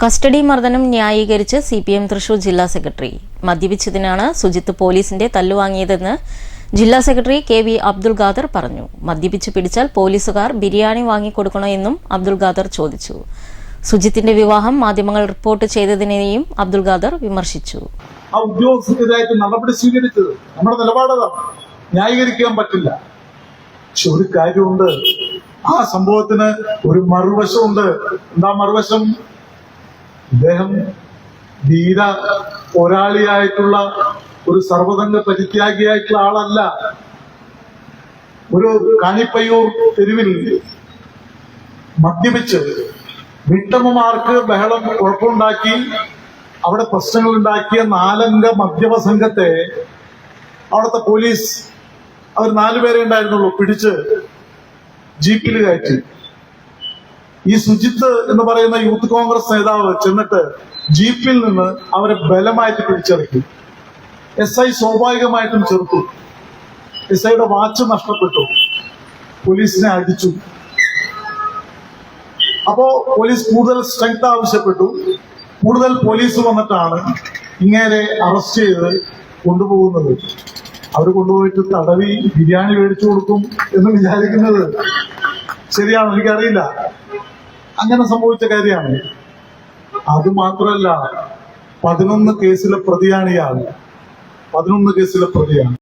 Custody മർദ്ദനം ന്യായീകരിച്ച് C P M Thrissur ജില്ലാ സെക്രട്ടറി. മദ്യപിച്ചതിനാണ് സുജിത്ത് പോലീസിന്റെ തല്ലുവാങ്ങിയതെന്ന് ജില്ലാ secretary K V Abdul Khader പറഞ്ഞു. മദ്യപിച്ച് പിടിച്ചാൽ പോലീസുകാർ ബിരിയാണി വാങ്ങിക്കൊടുക്കണോ എന്നും അബ്ദുൾ ഖാദർ ചോദിച്ചു. സുജിത്തിന്റെ വിവാഹം മാധ്യമങ്ങൾ റിപ്പോർട്ട് ചെയ്തതിനെയും അബ്ദുൾ ഖാദർ വിമർശിച്ചു. ആ ഉദ്യോഗസ്ഥർക്കെതിരായിട്ട് നടപടി സ്വീകരിച്ചത് നമ്മുടെ നിലപാടതാണ് ന്യായീകരിക്കാൻ പറ്റില്ല. പക്ഷെ ഒരു കാര്യമുണ്ട്. ആ സംഭവത്തിന് ഒരു മറുവശമുണ്ട്. എന്താ മറുവശം? ഇദ്ദേഹം ധീര പോരാളിയായിട്ടുള്ള ഒരു സർവതംഗ പരിത്യാഗിയായിട്ടുള്ള ആളല്ല. ഒരു കാണിപ്പയ്യൂർ തെരുവിൽ മദ്യപിച്ച് വിട്ടമ്മമാർക്ക് ബഹളം കുഴപ്പമുണ്ടാക്കി അവിടെ പ്രശ്നങ്ങൾ ഉണ്ടാക്കിയ നാലംഗ മദ്യപ സംഘത്തെ അവിടുത്തെ പോലീസ് അവർ നാലുപേരെ ഉണ്ടായിരുന്നുള്ളൂ പിടിച്ച് ജീപ്പിൽ കയറ്റി. ഈ സുജിത്ത് എന്ന് പറയുന്ന യൂത്ത് കോൺഗ്രസ് നേതാവ് ചെന്നിട്ട് ജീപ്പിൽ നിന്ന് അവരെ ബലമായിട്ട് പിടിച്ചിറക്കി എസ് ഐ സ്വാഭാവികമായിട്ടും ചെറുത്തു. എസ് ഐയുടെ വാച്ച് നഷ്ടപ്പെട്ടു. പോലീസിനെ അടിച്ചു. അപ്പോ പോലീസ് കൂടുതൽ സ്ട്രെങ്ത് ആവശ്യപ്പെട്ടു. കൂടുതൽ പോലീസ് വന്നിട്ടാണ് ഇങ്ങനെ അറസ്റ്റ് ചെയ്ത് കൊണ്ടുപോകുന്നത്. അവർ കൊണ്ടുപോയിട്ട് തടവി ബിരിയാണി മേടിച്ചു കൊടുക്കും എന്ന് വിചാരിക്കുന്നത്. ശരിയാണ്? എനിക്കറിയില്ല. അങ്ങനെ സംഭവിച്ച കാര്യമാണ്. അത് മാത്രമല്ല പതിനൊന്ന് കേസിലെ പ്രതിയാണ് ഇയാൾ. പതിനൊന്ന് കേസിലെ പ്രതിയാണ്.